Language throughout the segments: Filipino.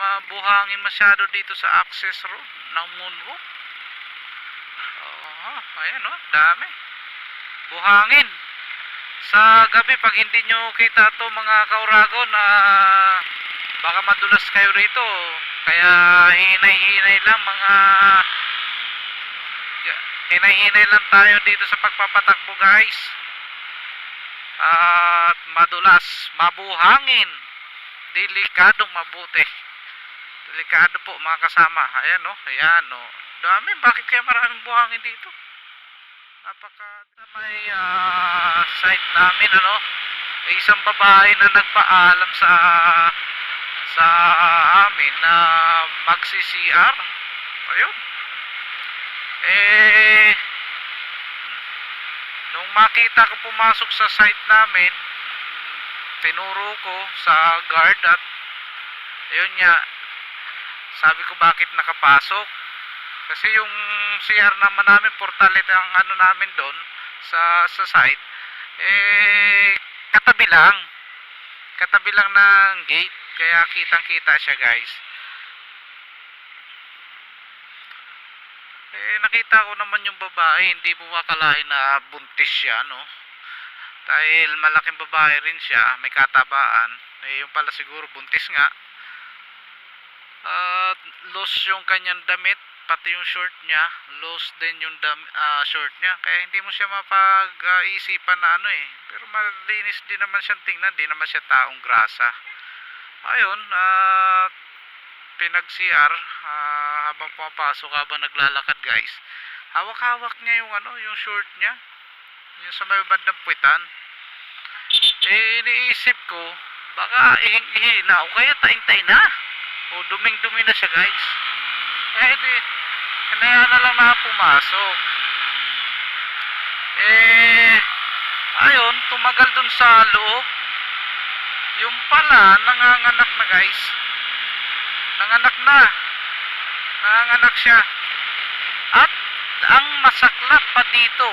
mabuhangin masyado dito sa access road ng moonwalk. Oo, ayan oh, dami. Buhangin. Sa gabi, pag hindi nyo kita to mga kaurago na baka madulas kayo rito. Kaya hinay-hinay lang mga hinay-hinay lang tayo dito sa pagpapatakbo guys. At madulas, mabuhangin. Delikadong mabuti. Delikado po mga kasama. Ayan oh, ayan oh. Dami, bakit kaya maraming buhangin dito? Napaka may ah, site namin ano. Isang babae na nagpaalam sa sa amin na magsi-CR. Ayun. Eh nung makita ko pumasok sa site namin, tinuro ko sa guard at ayun nga sabi ko bakit nakapasok? Kasi yung CR naman namin portalet ang ano namin doon sa sa site eh katabi lang. Katabi lang ng gate kaya kitang kita siya guys. Eh nakita ko naman yung babae hindi mo makalain na buntis siya no? Dahil malaking babae rin siya may katabaan. Eh yung pala siguro buntis nga at loose yung kanyang damit pati yung short niya. Loose din yung dam, ah, short niya. Kaya hindi mo siya mapag-isipan na ano eh. Pero malinis din naman siyang tingnan. Di naman siya taong grasa. Ayun at pinag CR ah, habang pumapasok habang naglalakad guys. Hawak-hawak niya yung ano yung short niya. Yung sa may bandang puwitan. Eh iniisip ko baka ihing-ihi na o kaya taing-tay na o duming-dumi na siya guys. Eh di kaya na lang na pumasok. Eh ayun tumagal dun sa loob. Yung pala nanganganak na guys. Nanganak na. Nanganak siya. At ang masaklap pa dito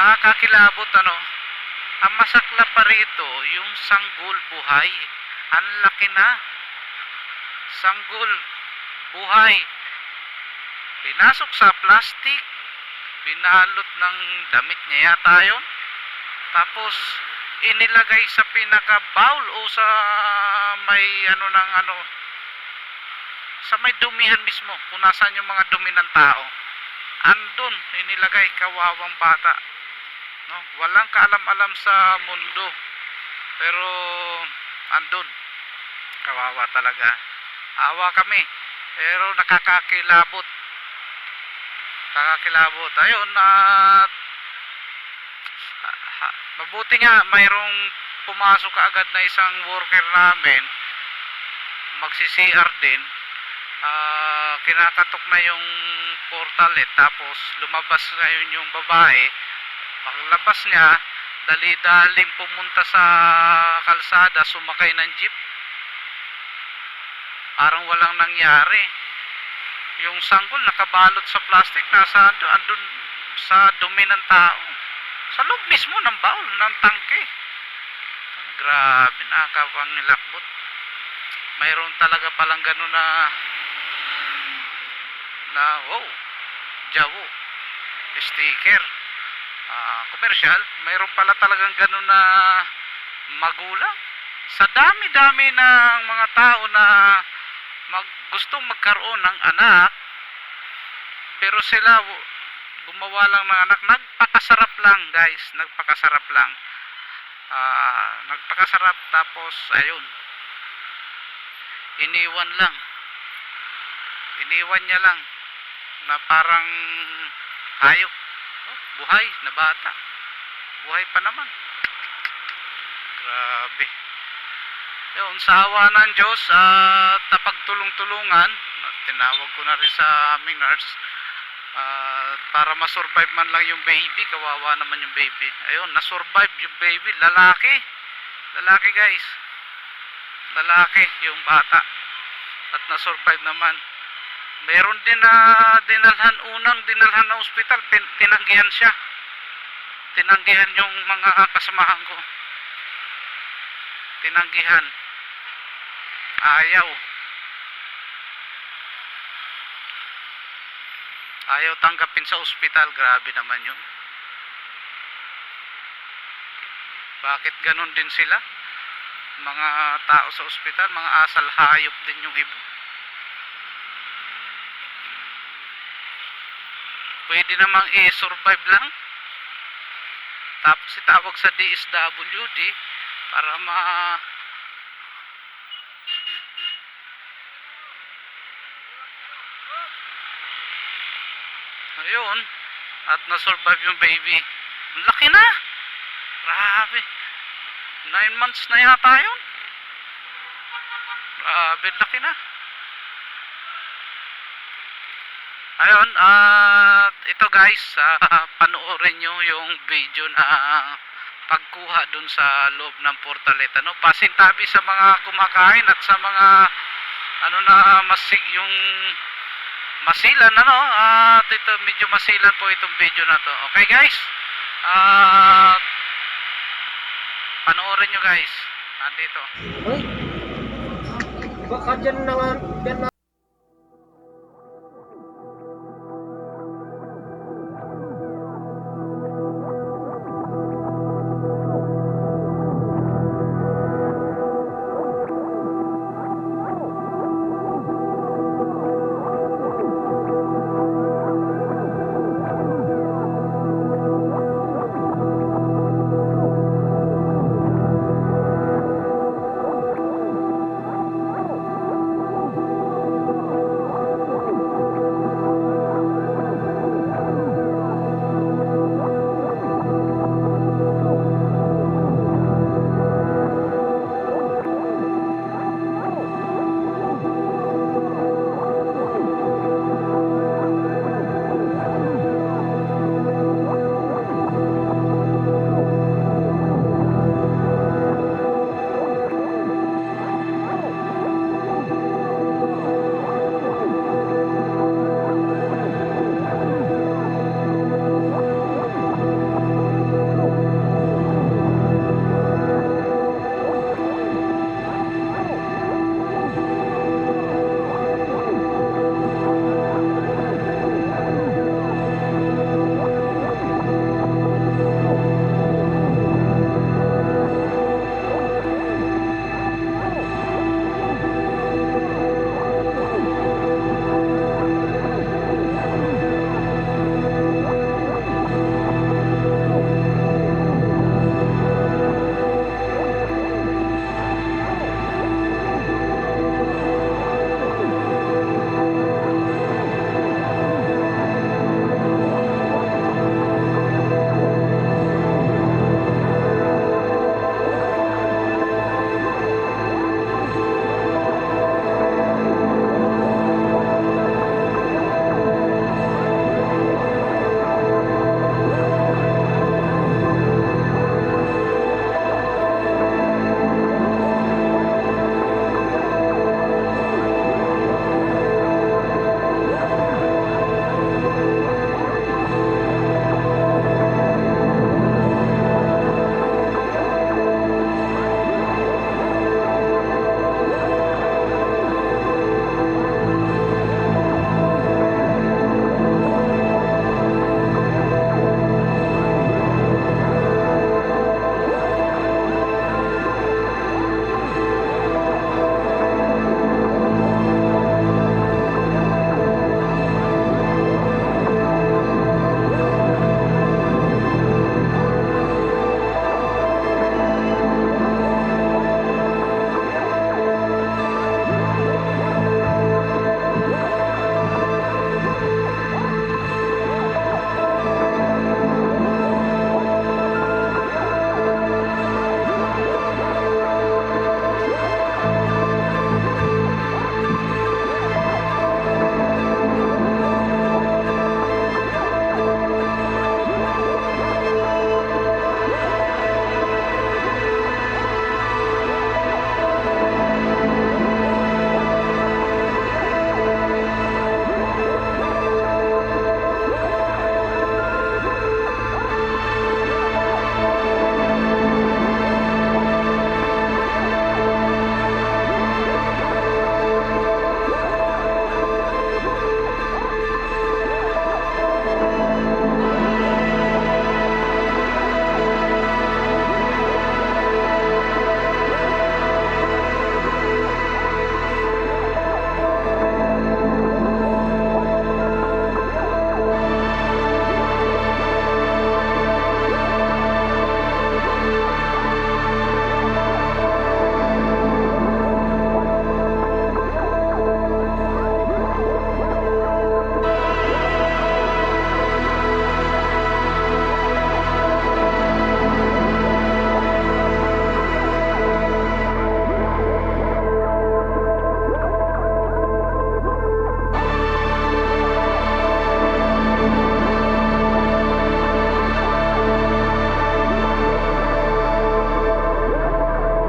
nakakakilabot ano ang masaklap pa rito yung sanggol buhay ang laki na. Sanggol. Buhay. Pinasok sa plastic. Binalot ng damit niya yata yun. Tapos inilagay sa pinaka bowl o sa may ano ng ano sa may dumihan mismo kung nasaan yung mga dumi ng tao. Andun inilagay kawawang bata. No? Walang kaalam-alam sa mundo. Pero andun kawawa talaga. Awa kami pero nakakakilabot. Nakakilabot ayun at ha- mabuti nga mayroong pumasok agad na isang worker namin. magsi-CR din. Ah, kinakatok na yung portal eh tapos lumabas ngayon yung babae. Paglabas niya dali-daling pumunta sa kalsada sumakay ng jeep parang walang nangyari. Yung sanggol nakabalot sa plastic nasa andun, sa dumi ng tao. Sa loob mismo ng baul ng tangke. Grabe nakakapangilakbot mayroon talaga palang ganun na na wow jawo sticker. Ah commercial mayroon pala talagang ganun na magulang. Sa dami-dami ng mga tao na mag, gustong magkaroon ng anak pero sila gumawa lang ng anak. Nagpakasarap lang guys. Nagpakasarap lang. Ah, nagpakasarap tapos ayun. Iniwan lang. Iniwan niya lang na parang hayop. Oh, buhay na bata. Buhay pa naman. Grabe yun sa awa ng Diyos at napagtulong-tulungan tinawag ko na rin sa aming nurse ah, para masurvive man lang yung baby kawawa naman yung baby. Ayun nasurvive yung baby lalaki. Lalaki guys. Lalaki yung bata. At nasurvive naman. Meron din na dinalhan unang dinalhan na ospital pin- tinanggihan siya. Tinanggihan yung mga kasamahan ko. Tinanggihan Ayaw. Ayaw tanggapin sa ospital. Grabe naman yun. Bakit ganun din sila? Mga tao sa ospital, mga asal hayop din yung iba. Pwede namang i-survive lang. Tapos itawag sa DSWD para ma Ayun. At na-survive yung baby. Ang Laki na! Grabe. Nine months na yata yun. Grabe, laki na. Ayun, at ito guys, ah, panoorin nyo yung video na pagkuha dun sa loob ng portaleta. No? Pasintabi sa mga kumakain at sa mga ano na masig yung masilan ano? At ito medyo masilan po itong video na to. Okay guys? At panoorin nyo guys. Andito Uy! Baka dyan na nga, dyan na